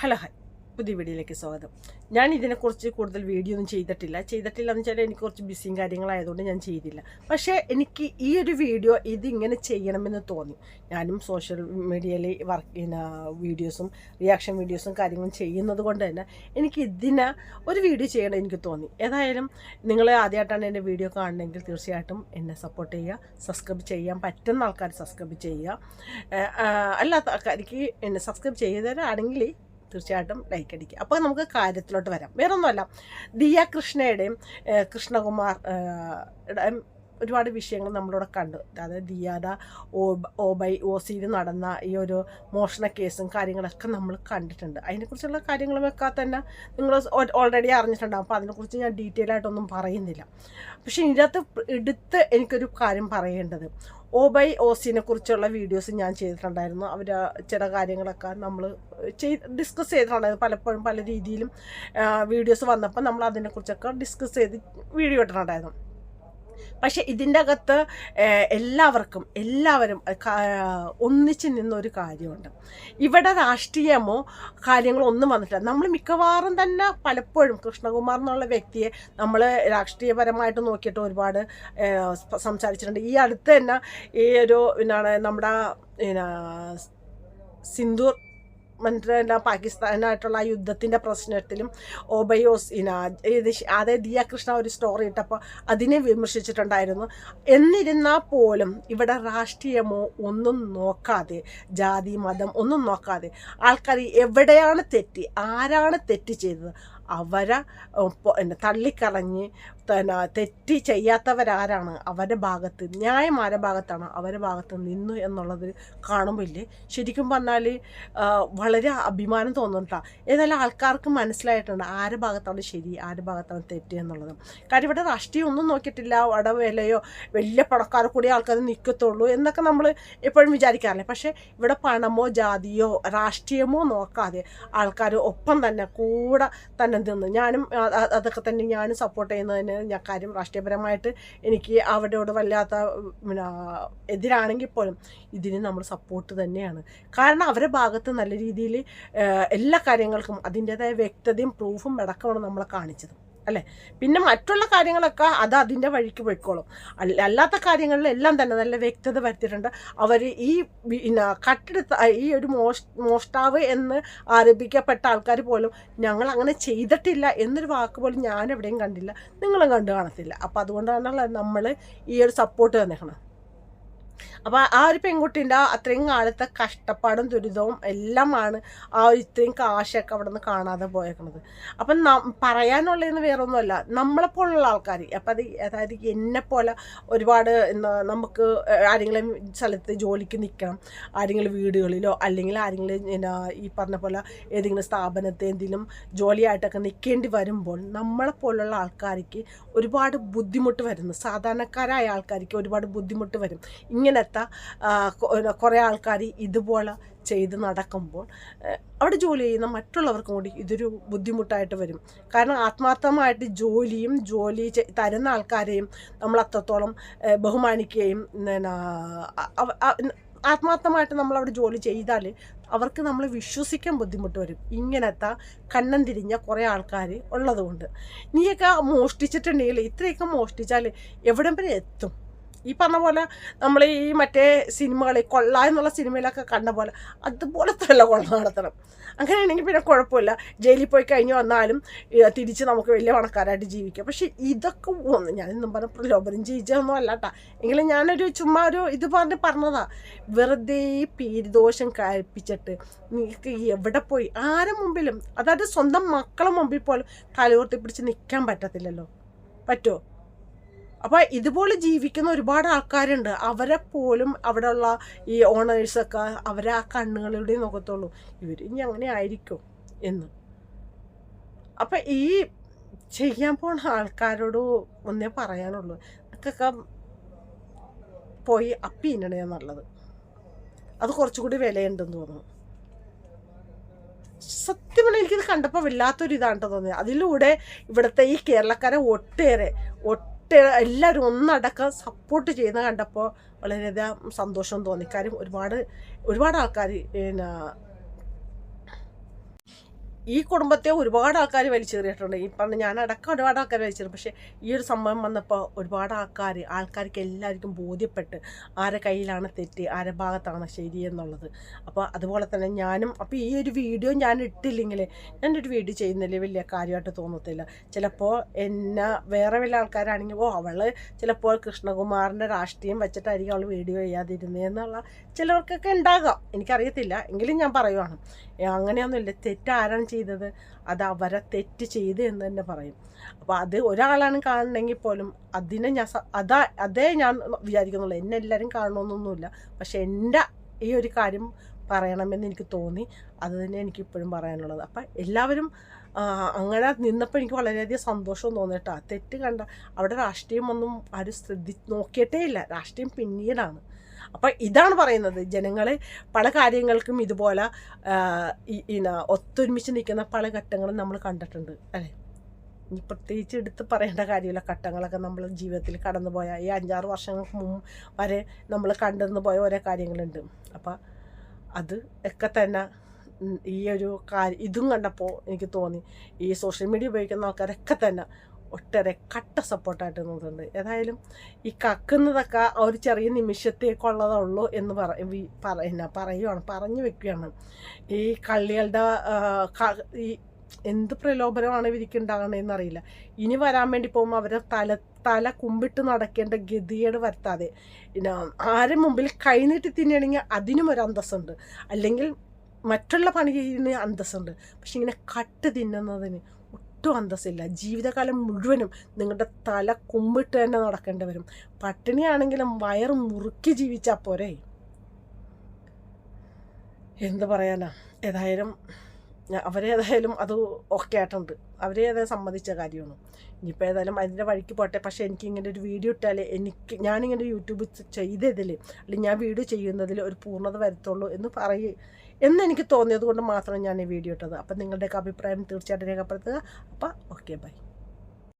Hello hi പുതിയ വീഡിയോയിലേക്ക് സ്വാഗതം. ഞാൻ ഇതിനെക്കുറിച്ച് കൂടുതൽ വീഡിയോ ഒന്നും ചെയ്തിട്ടില്ല. ചെയ്തിട്ടില്ല എന്ന് വെച്ചാൽ എനിക്ക് കുറച്ച് ബിസിയും കാര്യങ്ങളായതുകൊണ്ട് ഞാൻ ചെയ്തില്ല. പക്ഷേ എനിക്ക് ഈ ഒരു വീഡിയോ ഇതിങ്ങനെ ചെയ്യണമെന്ന് തോന്നി. ഞാനും സോഷ്യൽ മീഡിയയിൽ വർക്ക് പിന്നെ വീഡിയോസും റിയാക്ഷൻ വീഡിയോസും കാര്യങ്ങളും ചെയ്യുന്നത് കൊണ്ട് തന്നെ എനിക്ക് ഇതിനെ ഒരു വീഡിയോ ചെയ്യണം എനിക്ക് തോന്നി. ഏതായാലും നിങ്ങൾ ആദ്യമായിട്ടാണ് എന്റെ വീഡിയോ കാണണമെങ്കിൽ തീർച്ചയായിട്ടും എന്നെ സപ്പോർട്ട് ചെയ്യുക സബ്സ്ക്രൈബ് ചെയ്യാൻ പറ്റുന്ന ആൾക്കാർ സബ്സ്ക്രൈബ് ചെയ്യുക. അല്ലാത്ത ആൾക്കാർക്ക് എന്നെ സബ്സ്ക്രൈബ് ചെയ്തവരാണെങ്കിൽ തീർച്ചയായിട്ടും ലൈക്ക് അടിക്കുക. അപ്പോൾ നമുക്ക് കാര്യത്തിലോട്ട് വരാം. വേറൊന്നുമല്ല. ദിയ കൃഷ്ണയുടെയും കൃഷ്ണകുമാർ ഒരുപാട് വിഷയങ്ങൾ നമ്മളിവിടെ കണ്ടു. അതായത് ദിയാദ ഓബ ഓബൈ ഓസിയിൽ നടന്ന ഈ ഒരു മോഷണ കേസും കാര്യങ്ങളൊക്കെ നമ്മൾ കണ്ടിട്ടുണ്ട്. അതിനെക്കുറിച്ചുള്ള കാര്യങ്ങളുമൊക്കെ തന്നെ നിങ്ങൾ ഓൾറെഡി അറിഞ്ഞിട്ടുണ്ടാകും അപ്പോൾ അതിനെക്കുറിച്ച് ഞാൻ ഡീറ്റെയിൽ ആയിട്ടൊന്നും പറയുന്നില്ല. പക്ഷേ ഇതിനകത്ത് എടുത്ത് എനിക്കൊരു കാര്യം പറയേണ്ടത്. ഓബൈ ഓസിനെ കുറിച്ചുള്ള വീഡിയോസ് ഞാൻ ചെയ്തിട്ടുണ്ടായിരുന്നു. അവർ ചില കാര്യങ്ങളൊക്കെ നമ്മൾ ചെയ്ത് ഡിസ്കസ് ചെയ്തിട്ടുണ്ടായിരുന്നു. പലപ്പോഴും പല രീതിയിലും വീഡിയോസ് വന്നപ്പോൾ നമ്മൾ അതിനെക്കുറിച്ചൊക്കെ ഡിസ്കസ് ചെയ്ത് വീഡിയോ ഇട്ടിട്ടുണ്ടായിരുന്നു. പക്ഷേ ഇതിന്റെ അകത്ത് എല്ലാവർക്കും എല്ലാവരും ഒന്നിച്ച് നിന്നൊരു കാര്യമുണ്ട്. ഇവിടെ രാഷ്ട്രീയമോ കാര്യങ്ങളോ ഒന്നും വന്നിട്ടില്ല. നമ്മൾ മിക്കവാറും തന്നെ പലപ്പോഴും കൃഷ്ണകുമാർ എന്നുള്ള വ്യക്തിയെ നമ്മൾ രാഷ്ട്രീയപരമായിട്ട് നോക്കിയിട്ട് ഒരുപാട് സംസാരിച്ചിട്ടുണ്ട്. ഈ അടുത്ത് തന്നെ ഈ ഒരു എന്താണ് നമ്മുടെ സിന്ദൂർ മറ്റേ പാകിസ്ഥാനായിട്ടുള്ള യുദ്ധത്തിന്റെ പ്രശ്നത്തിലും ഒബയോസ് അതായത് ദിയ കൃഷ്ണ ഒരു സ്റ്റോറി ഇട്ടപ്പോൾ അതിനെ വിമർശിച്ചിട്ടുണ്ടായിരുന്നു. എന്നിരുന്നാൽ പോലും ഇവിടെ രാഷ്ട്രീയമോ ഒന്നും നോക്കാതെ ജാതി മതം ഒന്നും നോക്കാതെ ആൾക്കാർ എവിടെയാണ് തെറ്റി ആരാണ് തെറ്റ് ചെയ്തത്? അവരെ പിന്നെ തള്ളിക്കളഞ്ഞ് പിന്നെ തെറ്റ് ചെയ്യാത്തവരാരാണ് അവരുടെ ഭാഗത്ത്. ന്യായമാരുടെ ഭാഗത്താണ് അവരുടെ ഭാഗത്ത് നിന്നു എന്നുള്ളത് കാണുമ്പോൾ ശരിക്കും പറഞ്ഞാൽ വളരെ അഭിമാനം തോന്നുന്നുണ്ടാ ഏതായാലും ആൾക്കാർക്ക് മനസ്സിലായിട്ടുണ്ട് ആരുടെ ഭാഗത്താണ് ശരി ആരുടെ ഭാഗത്താണ് തെറ്റ് എന്നുള്ളത്. കാര്യം ഇവിടെ രാഷ്ട്രീയം ഒന്നും നോക്കിയിട്ടില്ല. അവിടെ വിലയോ വലിയ പണക്കാരെ കൂടി ആൾക്കാർ നിൽക്കത്തുള്ളൂ എന്നൊക്കെ നമ്മൾ എപ്പോഴും വിചാരിക്കാറില്ല? പക്ഷേ ഇവിടെ പണമോ ജാതിയോ രാഷ്ട്രീയമോ നോക്കാതെ ആൾക്കാർ ഒപ്പം തന്നെ കൂടെ തന്നെ നിന്ന് ഞാനും അതൊക്കെ തന്നെ ഞാനും സപ്പോർട്ട് ചെയ്യുന്നതിന് ഞാൻ കാര്യം രാഷ്ട്രീയപരമായിട്ട് എനിക്ക് അവരോട് വല്ലാത്ത എതിരാണെങ്കിൽ പോലും ഇതിന് നമ്മൾ സപ്പോർട്ട് തന്നെയാണ്. കാരണം അവരുടെ ഭാഗത്ത് നല്ല രീതിയിൽ എല്ലാ കാര്യങ്ങൾക്കും അതിന്റെതായ വ്യക്തതയും പ്രൂഫും അടക്കമാണ് നമ്മളെ കാണിച്ചത്. അല്ലേ? പിന്നെ മറ്റുള്ള കാര്യങ്ങളൊക്കെ അത് അതിന്റെ വഴിക്ക് പോയിക്കോളും. അല്ല അല്ലാത്ത കാര്യങ്ങളിലെല്ലാം തന്നെ നല്ല വ്യക്തത വരുത്തിയിട്ടുണ്ട്. അവർ ഈ പിന്നെ കട്ടെടുത്ത ഈ ഒരു മോഷ് മോഷ്ടാവ് എന്ന് ആരോപിക്കപ്പെട്ട ആൾക്കാർ പോലും ഞങ്ങൾ അങ്ങനെ ചെയ്തിട്ടില്ല എന്നൊരു വാക്ക് പോലും ഞാൻ എവിടെയും കണ്ടില്ല. നിങ്ങളും കണ്ടു കാണത്തില്ല. അപ്പോൾ അതുകൊണ്ടാണല്ലോ നമ്മൾ ഈ ഒരു സപ്പോർട്ട് തന്നേക്കണം അപ്പോൾ ആ ഒരു പെൺകുട്ടീന്റെ അത്രയും കാലത്തെ കഷ്ടപ്പാടും ദുരിതവും എല്ലാമാണ് ആ ഇത്രയും കാശൊക്കെ അവിടെ നിന്ന് കാണാതെ പോയേക്കുന്നത് അപ്പം പറയാനുള്ളതെന്ന് വേറെ ഒന്നുമല്ല നമ്മളെപ്പോലുള്ള ആൾക്കാർ അപ്പം അത് അതായത് എന്നെപ്പോലെ ഒരുപാട് നമുക്ക് ആരെങ്കിലും സ്ഥലത്ത് ജോലിക്ക് നിൽക്കണം ആരെങ്കിലും വീടുകളിലോ അല്ലെങ്കിൽ ആരെങ്കിലും ഈ പറഞ്ഞ പോലെ ഏതെങ്കിലും സ്ഥാപനത്തെ എന്തെങ്കിലും ജോലിയായിട്ടൊക്കെ നിൽക്കേണ്ടി വരുമ്പോൾ നമ്മളെപ്പോലുള്ള ആൾക്കാർക്ക് ഒരുപാട് ബുദ്ധിമുട്ട് വരുന്നു. സാധാരണക്കാരായ ആൾക്കാർക്ക് ഒരുപാട് ബുദ്ധിമുട്ട് വരും. ഇങ്ങനത്തെ കുറേ ആൾക്കാർ ഇതുപോലെ ചെയ്ത് നടക്കുമ്പോൾ അവിടെ ജോലി ചെയ്യുന്ന മറ്റുള്ളവർക്കും കൂടി ഇതൊരു ബുദ്ധിമുട്ടായിട്ട് വരും. കാരണം ആത്മാർത്ഥമായിട്ട് ജോലിയും ജോലി തരുന്ന ആൾക്കാരെയും നമ്മൾ അത്രത്തോളം ബഹുമാനിക്കുകയും ആത്മാർത്ഥമായിട്ട് നമ്മളവിടെ ജോലി ചെയ്താൽ അവർക്ക് നമ്മൾ വിശ്വസിക്കാൻ ബുദ്ധിമുട്ട് വരും. ഇങ്ങനത്തെ കണ്ണം തിരിഞ്ഞ കുറേ ആൾക്കാർ ഉള്ളതുകൊണ്ട്. നീയൊക്കെ മോഷ്ടിച്ചിട്ടുണ്ടെങ്കിൽ ഇത്രയൊക്കെ മോഷ്ടിച്ചാൽ എവിടം വരെ എത്തും? ഈ പറഞ്ഞ പോലെ നമ്മൾ ഈ മറ്റേ സിനിമകളിൽ കൊള്ള എന്നുള്ള സിനിമയിലൊക്കെ കണ്ട പോലെ അതുപോലത്തെ അല്ല കൊള്ള നടത്തണം. അങ്ങനെയാണെങ്കിൽ പിന്നെ കുഴപ്പമില്ല. ജയിലിൽ പോയി കഴിഞ്ഞ് വന്നാലും തിരിച്ച് നമുക്ക് വലിയ പണക്കാരായിട്ട് ജീവിക്കാം. പക്ഷേ ഇതൊക്കെ ഒന്ന് ഞാൻ ഇന്നും പറഞ്ഞ പ്രലോഭനം ചെയ്യിച്ചതൊന്നും അല്ലാട്ടാ. എങ്കിലും ഞാനൊരു ചുമ്മാ ഒരു ഇത് പറഞ്ഞ് പറഞ്ഞതാ. വെറുതെ പേരുദോഷം കഴിപ്പിച്ചിട്ട് നിങ്ങൾക്ക് എവിടെ പോയി? ആരെ മുമ്പിലും? അതായത് സ്വന്തം മക്കളെ മുമ്പിൽ പോലും തലയോർത്തി പിടിച്ച് നിൽക്കാൻ പറ്റത്തില്ലല്ലോ. പറ്റുമോ അപ്പോൾ ഇതുപോലെ ജീവിക്കുന്ന ഒരുപാട് ആൾക്കാരുണ്ട്. അവരെ പോലും അവിടെയുള്ള ഈ ഓണേഴ്സൊക്കെ അവരെ ആ കണ്ണുകളിലൂടെ നോക്കത്തുള്ളൂ ഇവർ ഇനി അങ്ങനെ ആയിരിക്കും എന്ന്. അപ്പം ഈ ചെയ്യാൻ പോണ ആൾക്കാരോട് ഒന്നേ പറയാനുള്ളൂ. അതൊക്കെ പോയി അപ്പി നല്ലത്. അത് കുറച്ചുകൂടി വിലയുണ്ടെന്ന് തോന്നുന്നു. സത്യം പറഞ്ഞാൽ എനിക്കിത് കണ്ടപ്പോൾ വല്ലാത്തൊരു ഇതാണ് തോന്നിയത്. അതിലൂടെ ഇവിടുത്തെ ഈ കേരളക്കാരെ ഒട്ടേറെ ഒട്ടേറെ എല്ലാവരും ഒന്നടക്കം സപ്പോർട്ട് ചെയ്യുന്ന കണ്ടപ്പോൾ വളരെയധികം സന്തോഷം തോന്നി. കാര്യം ഒരുപാട് ഒരുപാട് ആൾക്കാർ പിന്നെ ഈ കുടുംബത്തെ ഒരുപാട് ആൾക്കാർ വലിച്ചേറിയിട്ടുണ്ട്. ഈ പറഞ്ഞ ഞാൻ അടക്കം ഒരുപാട് ആൾക്കാർ വലിച്ചേറി പക്ഷേ ഈ ഒരു സംഭവം വന്നപ്പോൾ ഒരുപാട് ആൾക്കാർ ആൾക്കാർക്ക് എല്ലാവർക്കും ബോധ്യപ്പെട്ട് ആരെ കയ്യിലാണ് തെറ്റ് ആരെ ഭാഗത്താണ് ശരി എന്നുള്ളത്. അപ്പോൾ അതുപോലെ തന്നെ ഞാനും അപ്പോൾ ഈ ഒരു വീഡിയോ ഞാൻ ഇട്ടില്ലെങ്കിൽ ഞാനൊരു വീഡിയോ ചെയ്യുന്നില്ല വലിയ കാര്യമായിട്ട് തോന്നത്തില്ല. ചിലപ്പോൾ എന്നെ വേറെ വല്ല ആൾക്കാരാണെങ്കിൽ ഓ അവൾ ചിലപ്പോൾ കൃഷ്ണകുമാറിന്റെ രാഷ്ട്രീയം വെച്ചിട്ടായിരിക്കും അവൾ വീഡിയോ ചെയ്യാതിരുന്നതെന്നുള്ള ചിലർക്കൊക്കെ ഉണ്ടാകാം. എനിക്കറിയത്തില്ല. എങ്കിലും ഞാൻ പറയുവാണ്. അങ്ങനെയൊന്നുമില്ല. തെറ്റ് ആരാണ് ചെയ്തത് അത് അവരെ തെറ്റ് ചെയ്ത് എന്ന് തന്നെ പറയും. അപ്പോൾ അത് ഒരാളാണ് കാണണമെങ്കിൽ പോലും അതിനെ ഞാൻ അതാ അതേ ഞാൻ വിചാരിക്കുന്നുള്ളൂ. എന്നെ എല്ലാവരും കാണണമെന്നൊന്നുമില്ല. പക്ഷെ എന്റെ ഈ ഒരു കാര്യം പറയണമെന്ന് എനിക്ക് തോന്നി. അത് തന്നെ എനിക്ക് ഇപ്പോഴും പറയാനുള്ളത്. അപ്പം എല്ലാവരും അങ്ങനെ നിന്നപ്പോൾ എനിക്ക് വളരെയധികം സന്തോഷം തോന്നിയിട്ടാണ് തെറ്റ് കണ്ട അവിടെ രാഷ്ട്രീയം ഒന്നും ആരും ശ്രദ്ധി നോക്കിയിട്ടേ ഇല്ല. രാഷ്ട്രീയം പിന്നീടാണ്. അപ്പം ഇതാണ് പറയുന്നത് ജനങ്ങൾ പല കാര്യങ്ങൾക്കും ഇതുപോലെ ഒത്തൊരുമിച്ച് നിൽക്കുന്ന പല ഘട്ടങ്ങളും നമ്മൾ കണ്ടിട്ടുണ്ട് അല്ലേ? ഇനി പ്രത്യേകിച്ച് എടുത്ത് പറയേണ്ട കാര്യമില്ല. ഘട്ടങ്ങളൊക്കെ നമ്മൾ ജീവിതത്തിൽ കടന്നുപോയ ഈ അഞ്ചാറ് വർഷങ്ങൾക്ക് മുമ്പ് വരെ നമ്മൾ കണ്ടെന്ന് പോയ ഓരോ കാര്യങ്ങളുണ്ട്. അപ്പം അത് ഒക്കെ തന്നെ ഈ ഒരു കാര്യം ഇതും കണ്ടപ്പോൾ എനിക്ക് തോന്നി. ഈ സോഷ്യൽ മീഡിയ ഉപയോഗിക്കുന്ന ആൾക്കാരൊക്കെ തന്നെ ഒട്ടേറെ കട്ട സപ്പോർട്ടായിട്ട് നിന്നിട്ടുണ്ട്. ഏതായാലും ഈ കക്കുന്നതൊക്കെ ഒരു ചെറിയ നിമിഷത്തേക്കുള്ളതേ ഉള്ളൂ എന്ന് പറ പറയുന്ന പറ പറയുവാണ് പറഞ്ഞു വെക്കുകയാണ്. ഈ കള്ളികളുടെ ഈ എന്ത് പ്രലോഭനമാണ് ഇവർക്ക് അറിയില്ല. ഇനി വരാൻ വേണ്ടി പോകുമ്പോൾ അവരെ തല തല കുമ്പിട്ട് നടക്കേണ്ട ഗതികേട് വരുത്താതെ. പിന്നെ ആരെ മുമ്പിൽ കൈനീട്ടി തിന്നണമെങ്കിൽ അതിനും ഒരു അന്തസ്സുണ്ട്. അല്ലെങ്കിൽ മറ്റുള്ള പണി ചെയ്യുന്ന അന്തസ്സുണ്ട്. പക്ഷെ ഇങ്ങനെ കട്ട് തിന്നുന്നതിന് ഒട്ടും അന്തസ്സില്ല. ജീവിതകാലം മുഴുവനും നിങ്ങളുടെ തല കുമ്പിട്ട് തന്നെ നടക്കേണ്ടി വരും. പട്ടിണിയാണെങ്കിലും വയറ് മുറുക്കി ജീവിച്ചാൽ പോരെ. എന്ത് പറയാനാ? ഏതായാലും അവരേതായാലും അത് ഓക്കെ ആയിട്ടുണ്ട്. അവരെ ഏതായാലും സമ്മതിച്ച കാര്യമാണ്. ഇനിയിപ്പോൾ ഏതായാലും അതിന്റെ വഴിക്ക് പോട്ടെ. പക്ഷേ എനിക്ക് ഇങ്ങനെ ഒരു വീഡിയോ ഇട്ടാൽ എനിക്ക് ഞാനിങ്ങനെ യൂട്യൂബ് ചെയ്തതിൽ അല്ലെങ്കിൽ ഞാൻ വീഡിയോ ചെയ്യുന്നതിൽ ഒരു പൂർണത വരുത്തുള്ളൂ എന്ന് പറയ എന്ന് എനിക്ക് തോന്നിയത് കൊണ്ട് മാത്രം ഞാൻ ഈ വീഡിയോ ഇട്ടത്. അപ്പം നിങ്ങളുടെയൊക്കെ അഭിപ്രായം തീർച്ചയായിട്ടും രേഖപ്പെടുത്തുക. അപ്പം ഓക്കെ ബൈ